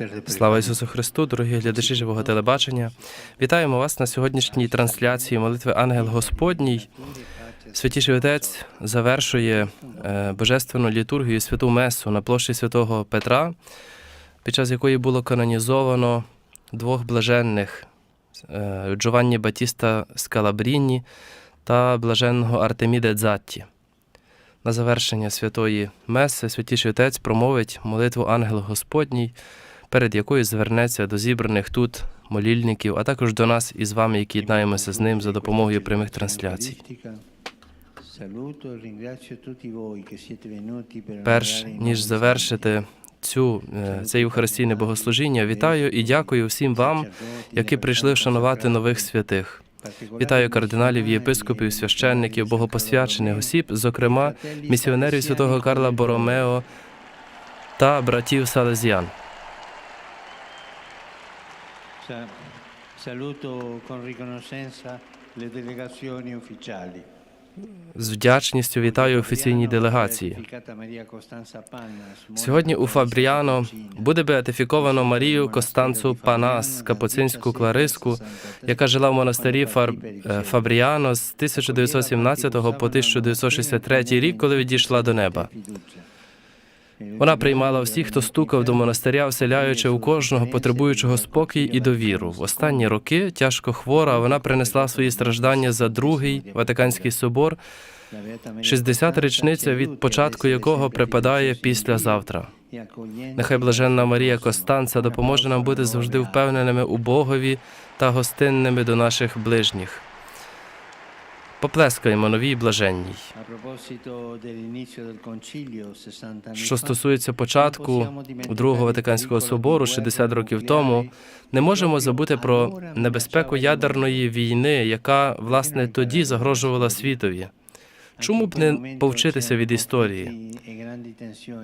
De Слава Ісусу Христу, дорогі глядачі живого телебачення. Вітаємо вас на сьогоднішній трансляції молитви Ангел Господній. Святіший Отець завершує е, божественну літургію святу Месу на площі святого Петра, під час якої було канонізовано двох блаженних е, Джованні Батіста Скалабріні та блаженного Артеміде Дзатті. На завершення святої Меси святіший Отець промовить молитву Ангел Господній, перед якою звернеться до зібраних тут молільників, а також до нас із вами, які єднаємося з ним за допомогою прямих трансляцій. Перш ніж завершити цю е, це євхаристійне богослужіння, вітаю і дякую всім вам, які прийшли вшанувати нових святих. Вітаю кардиналів, єпископів, священників, богопосвячених осіб, зокрема місіонерів святого Карла Боромео та братів Салезіан. Sa- Saluto con riconoscenza le delegazioni ufficiali. З вдячністю вітаю офіційні делегації. Сьогодні у Фабріано буде беатифіковано Марію Костанцу Панас, капуцинську клариску, яка жила в монастирі Фар... е, Фабріано з 1917 по 1963 рік, коли відійшла до неба. Вона приймала всіх, хто стукав до монастиря, вселяючи у кожного потребуючого спокій і довіру. В останні роки тяжко хвора, вона принесла свої страждання за другий Ватиканський собор, 60 річниця від початку якого припадає післязавтра. Нехай блаженна Марія Костанца допоможе нам бути завжди впевненими у Богові та гостинними до наших ближніх. Поплескаємо новій блаженній. Що стосується початку Другого Ватиканського собору 60 років тому, не можемо забути про небезпеку ядерної війни, яка власне тоді загрожувала світові. Чому б не повчитися від історії?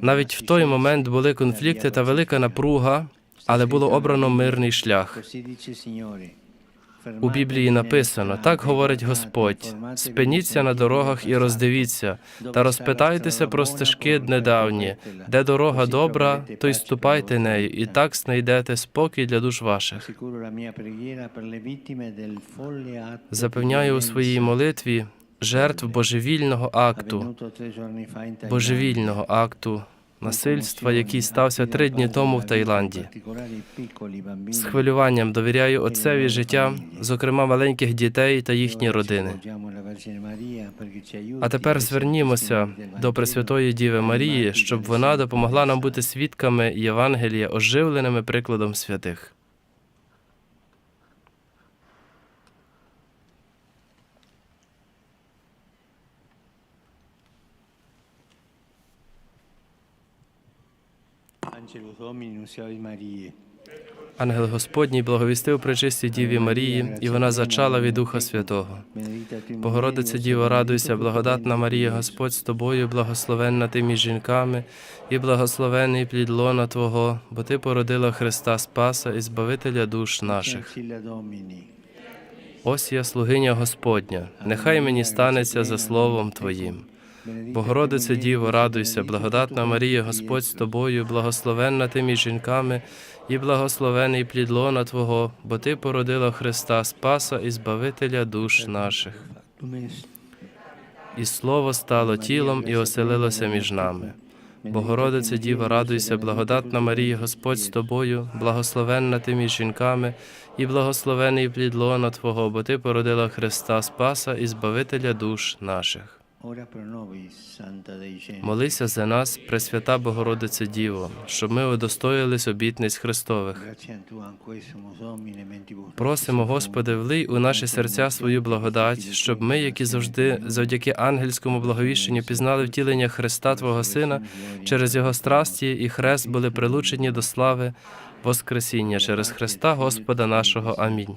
Навіть в той момент були конфлікти та велика напруга, але було обрано мирний шлях. У Біблії написано: так говорить Господь: спиніться на дорогах і роздивіться, та розпитайтеся про стежки недавні, де дорога добра, то й ступайте нею, і так знайдете спокій для душ ваших. Запевняю у своїй молитві жертв божевільного акту, божевільного акту насильства, який стався три дні тому в Таїланді. З хвилюванням довіряю отцеві життя, зокрема маленьких дітей та їхні родини. А тепер звернімося до Пресвятої Діви Марії, щоб вона допомогла нам бути свідками Євангелія, оживленими прикладом святих. Ангел Господній благовістив пречистій Діві Марії, і вона зачала від Духа Святого. Богородице Діво, радуйся, благодатна Марія, Господь з тобою, благословенна ти між жінками, і благословений плід лона Твого, бо Ти породила Христа Спаса і Збавителя душ наших. Ось я слугиня Господня, нехай мені станеться за словом Твоїм. Богородице Діво, радуйся, благодатна Марія, Господь з тобою, благословенна ти між жінками, і благословений плід лона Твого, бо Ти породила Христа Спаса і Збавителя душ наших. І слово стало тілом і оселилося між нами. Богородице Діво, радуйся, благодатна Марія, Господь з тобою, благословенна ти між жінками, і благословений плід лона Твого, бо Ти породила Христа Спаса і Збавителя душ наших. Молися за нас, Пресвята Богородице Діво, щоб ми удостоїлись обітниць Христових. Просимо, Господи, влий у наші серця свою благодать, щоб ми, які завжди завдяки ангельському благовіщенню пізнали втілення Христа Твого Сина, через Його страсті і хрест були прилучені до слави Воскресіння через Христа Господа нашого. Амінь.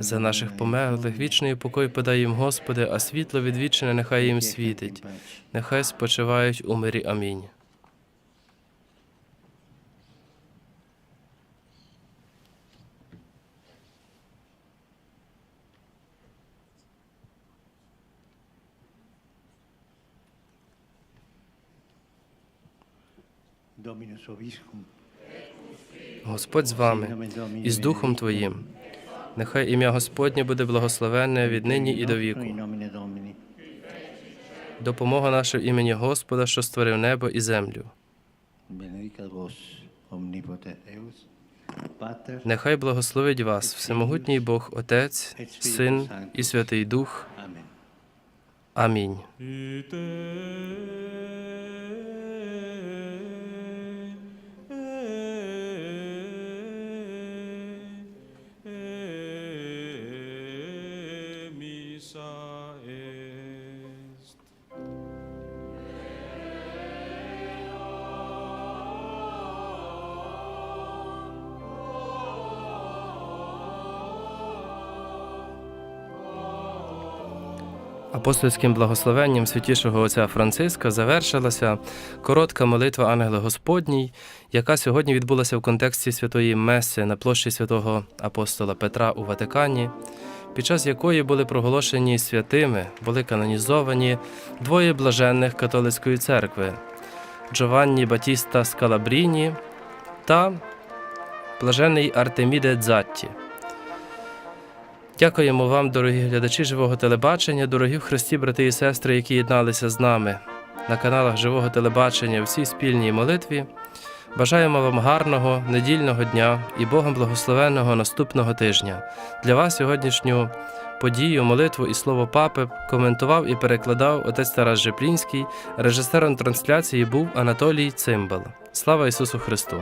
За наших померлих вічний покой подай їм, Господи, а світло відвічне нехай їм світить. Нехай спочивають у мирі. Амінь. Dominus vobiscum. Господь з вами і з Духом Твоїм. Нехай ім'я Господнє буде благословенне від нині і до віку. Допомога наша в імені Господа, що створив небо і землю. Нехай благословить вас всемогутній Бог, Отець, Син і Святий Дух. Амінь. Апостольським благословенням святішого отця Франциска завершилася коротка молитва Ангела Господній, яка сьогодні відбулася в контексті святої Меси на площі святого апостола Петра у Ватикані, під час якої були проголошені святими, були канонізовані двоє блаженних католицької церкви Джованні Батіста Скалабріні та блажений Артеміде Дзатті. Дякуємо вам, дорогі глядачі живого телебачення, дорогі в Христі, брати і сестри, які єдналися з нами на каналах живого телебачення в цій спільній молитві. Бажаємо вам гарного недільного дня і Богом благословенного наступного тижня. Для вас сьогоднішню подію, молитву і слово папи коментував і перекладав отець Тарас Жеплінський. Режисером трансляції був Анатолій Цимбал. Слава Ісусу Христу!